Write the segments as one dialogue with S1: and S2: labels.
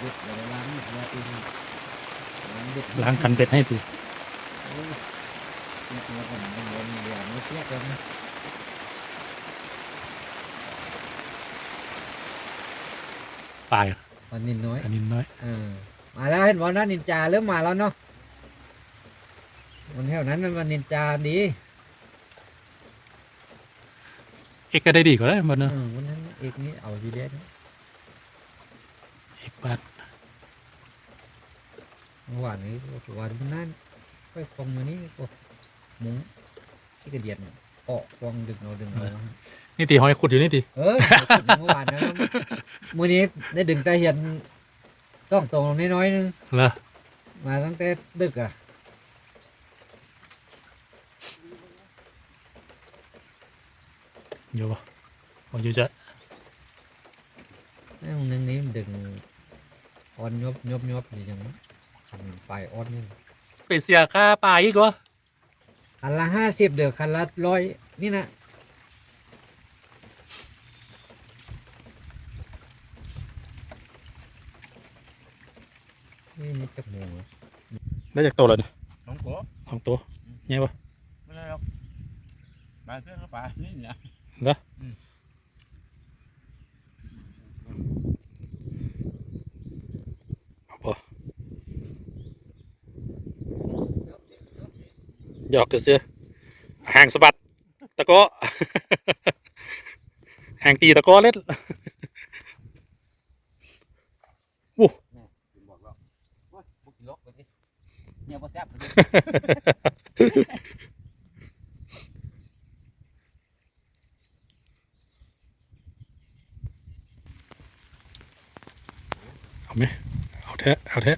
S1: เบ็ดอะไรล้างเบ็ดแล้วตีนี่ล้างเบ็ด
S2: ล้างกันเบ็ดให้ที
S1: โอ้ยเรียกว่าผมมันวนเดียวไม่เทียบกันนะ
S2: ปลาย
S1: วันนินน้อย
S2: อันนี้น้อย
S1: เออมาแล้วเห็นวันนั้นนินจาเริ่มมาแล้วเนาะวันแถวนั้นมันวันนินจาดี
S2: เอกก็ได้ดีกว่าได้หมด
S1: เอ
S2: เนอะ
S1: อวันนั้นเอกนี่เอาดีเด็ดนะ
S2: เอกบาท
S1: เมื่อวานนี้วันมันนั่นค่อยคงมือนี้โอ้มุ้งที่กระเดียดเนี่ยเกาะควงดึงเอาดึงเอา
S2: นี่ตีหอยขุดอยู่นี่ตี
S1: เออเมื่อวานนะมื้อนี้ได้ดึงตาเหียนซ่องตรงน้อยๆนึง
S2: เหรอ
S1: มาตั้งแต่ดึกอะ
S2: อยู่ปะเอาอยู่จะ
S1: ไอ้มึงนึงนี้มันดึง ออนยบยบยบอยู่อย่างนั้นคันปลายออนนี่
S2: ไปเสียค่าปลาอีกวะ
S1: คันละห้าสิบเดี๋ยวคันละร้อยนี่นะนี่มันจะหมูเหรอ
S2: ได้จากตัวเลยเนี่ย
S3: น้องโก
S2: สองตัวไงปะ
S3: ไม่ได้หรอกปลาเพื่อนก็ปลานี่นะ
S2: เอ หยอกกันเสียห่างสะบัดตะโก้ห่างตีตะโก้เล่น
S3: บอกแล้วโอ้ยพวกกินลกไปดิเนี่ยพอแซ่บไปดิ
S2: เอาแท้เอาแท้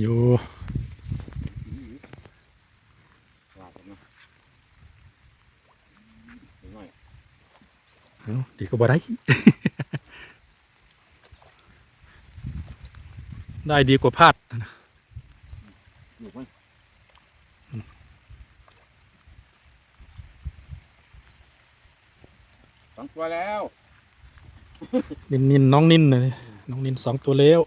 S2: อยู่
S3: ว่ากันเนาะเดี๋ยวหน่อย
S2: เอาดีก็บ่ได้ ได้ดีกว่าพลาด
S3: อยู่มั้ยสองตัวแล้ว
S2: นินนินน้องนินเลยน้องนินสองตัวแล้ว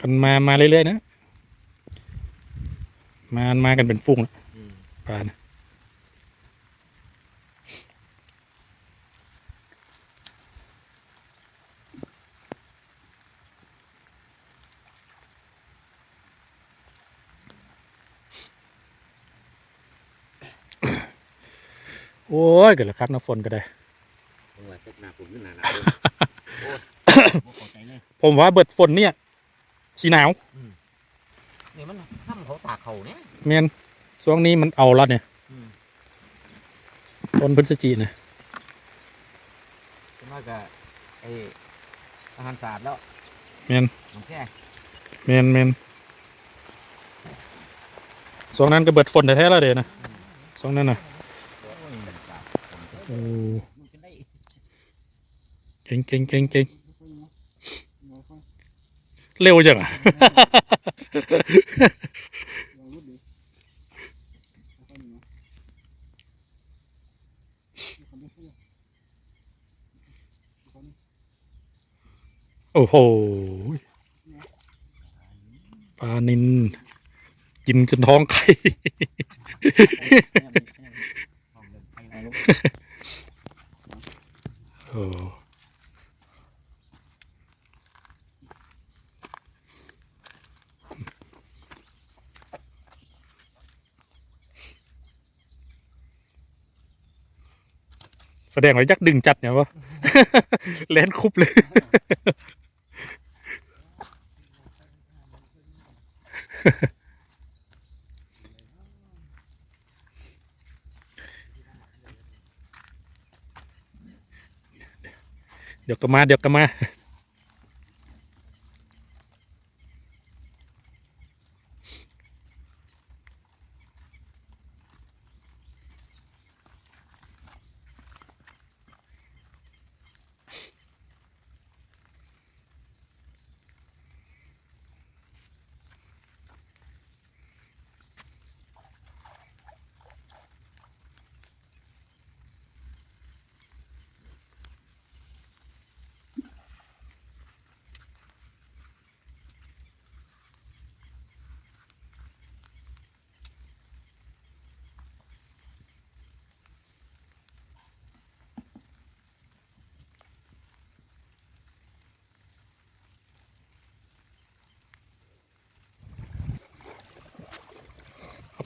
S2: กันมามาเรื่อยๆนะมามากันเป็นฟุ้งอะปลานะโอ้ยเกิดแล้วครับน้ำฝนก็ได้
S3: ตรงไหนเต็กหน้าผมขึ้นหนาหนาโอ้ยบ่เข้าใจเลย
S2: ผมว่าเบิดฝนเนี่ย สีหนาว
S3: เนี่ยมันห้ามเขาตากเขาเนี่ย
S2: เมียนช่วงนี้มันเอาแล้วเนี่ย
S3: อืม
S2: ต้นพฤศจิกเนี่ย
S3: เป็นว่ากับไอ้อาหารสาดแล้ว
S2: เมียน
S3: น้ำแค่
S2: เมียนเมียนช่วงนั้นก็เบิดฝนแท้ๆแล้วเด้นะช่วงนั้นน่ะ
S3: โอ้ยสาดผม
S2: โอ้
S3: มันจะได้
S2: เก่งเก่งเก่งเก่ง เร็วจังอะโอ้โหปลานินกินจนท้องไข่ โอ้ แสดงว่ายักษ์ดึงจัดเนี่ยวะเล่นคุบเลยเดี๋ยวก็มา เดี๋ยวก็มา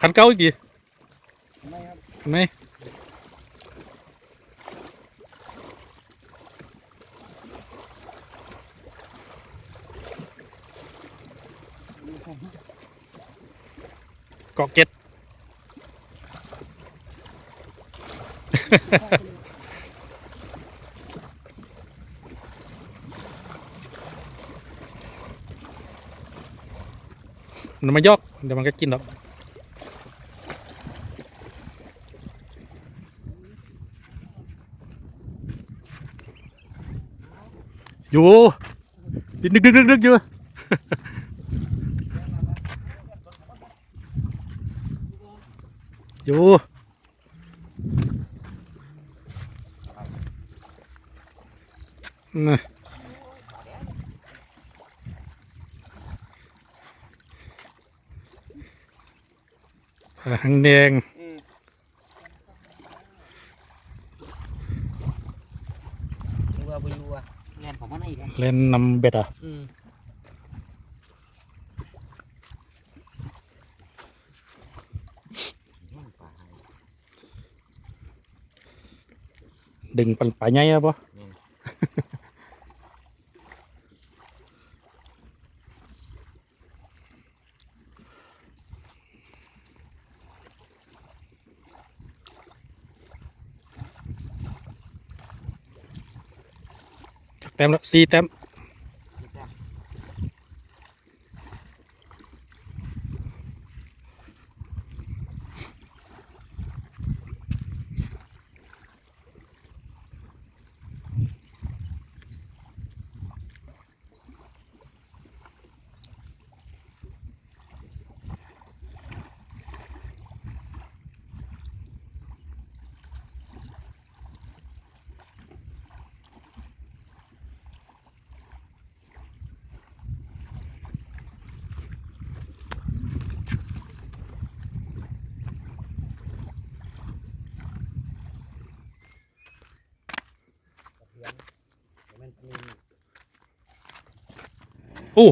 S2: คันเก่าอีกดี
S3: ไม่ครับ
S2: ไหมเกาะเก็ตมันมายอกเดี๋ยวมันก็กินหรอก อยู่ดึกดึกดึกดึกอยู่อยู่นะผาหางแดง
S3: นึกว่าไปอยู่อะ แงนของมันอีก
S2: เล่นนำเบ็ดอะ
S3: อืม
S2: ดึงปันปลาใหญ่แล้วปะ แต้มแล้วสี่แต้ม โอ้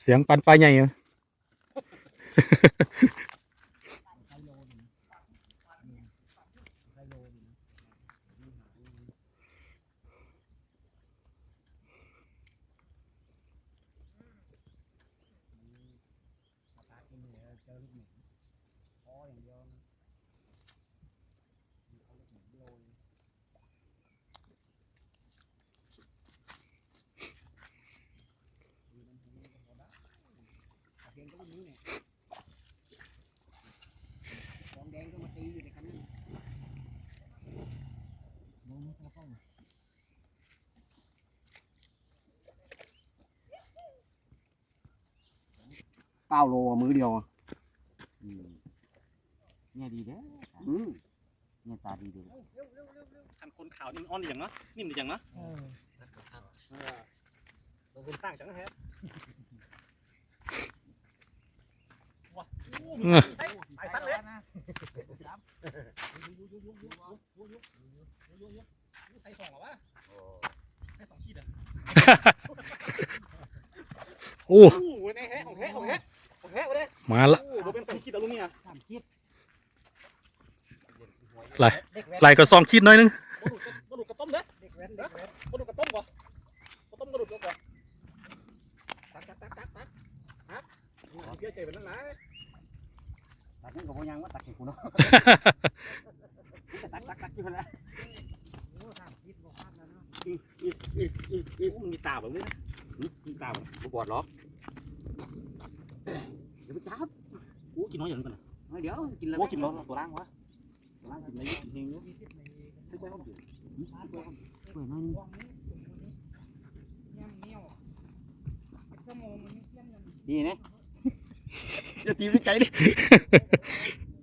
S2: เสียงปันปลาใหญ่เหรอ
S3: ของแดงก็มาตีอยู่ในคันนั้นเก้าโลมือเดียวอะ เนี่ยดีเด้ออืมเนี่ยตาดีเด้อ
S2: คันคนขาวนี่อ่อนอย่างเนาะนิ่มอย่างเนาะ
S3: ลงทุนสร้างจังแฮะ
S2: ไป
S3: ไปตั้งเลยใส่สองเหรอวะใส่สองขีดอะ
S2: โอ้ ไหลไหลก็ซองคิดหน้อยนึง
S3: กระดูกกระต้มเด้อเด็กแว้นเด็กแว้นกระดูกกระต้มก่อนกระต้มกระดูกก่อนตักตักตักตักตักฮะเชื่อใจเป็นนั่นนะตักนี่ก็บ่ยังว่าตักให้กูเนาะตักตักตักที่มันละอีอีอีอีอีมันมีตาแบบนี้นะมีตาแบบบ่บอดหรอกเดี๋ยวไปจับ
S2: โอ้กินน้อยอย่างนี้กัน
S3: เดี๋ยวกินแล้ว
S2: โอ้กินแล้วตัวล่างวะ
S3: ดียวทึกไว้ห้องเปิดหน่อยนึงดีนะอย่าตีไปไกลดิ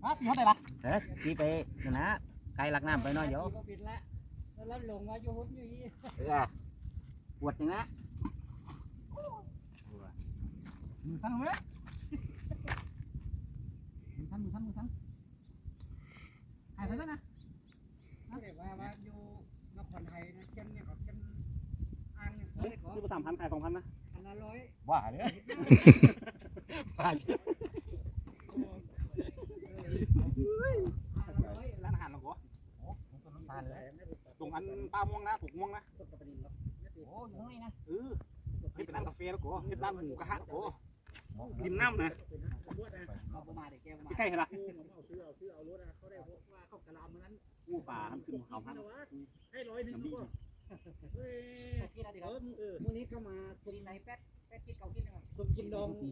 S2: ฮะตีเท่าไหร่ละ
S3: เฮ้ยตีไปนะนะไกลหลักน้ำไปหน่อยเดี๋ยว
S4: ปิดละแล้วลงมาอยู่หุ่นอยู่นี่
S3: เออปวดจังนะมือสั่นไหมมือสั่นมือสั่นมือสั่น หายไปแล้วนะ
S4: ไม่ได้าว่า
S3: อย
S4: ู่นครไทยนะนเนี่ยเขาเนอ่างเนี่ยซื้อมาสาม
S3: พันขายสองพันนะ
S4: อัละร้อย
S3: ว่าเนี่ยว่า
S4: ร้า
S3: นอาหารหรอกวะตรงอันปลาม่วงนะถูกม่วงนะโอ้ยนะเออนี่เป็นร้านกาแฟแล้วกูนี่ร้านหมูกระทะกูดิมน้ำนะ
S4: มาณเด็กแก้วประมาณ
S3: ใกล้ๆเหรอ
S4: เอาซื้อเอาซื้อเอารถนะเขาได้ว่าเข้ากระลำนั้น
S3: อู้ป่าทำขึ้นเขาพัน
S4: ให้ร้อยหนึ่งก็เฮ้ยกินอะไรครับเออมื้อนี้ก็มากินไหนแป๊ดแป๊ดกินเก่ากินนะครับ
S5: กินดองกิน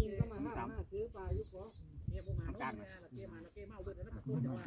S5: ยิงก็มาห้าห้าซื้อปลายุบก็
S4: เมียพวกมาเนาะเมียละเกมาละเกมาเอาเบิดแล้วนะพูดแต่ว่า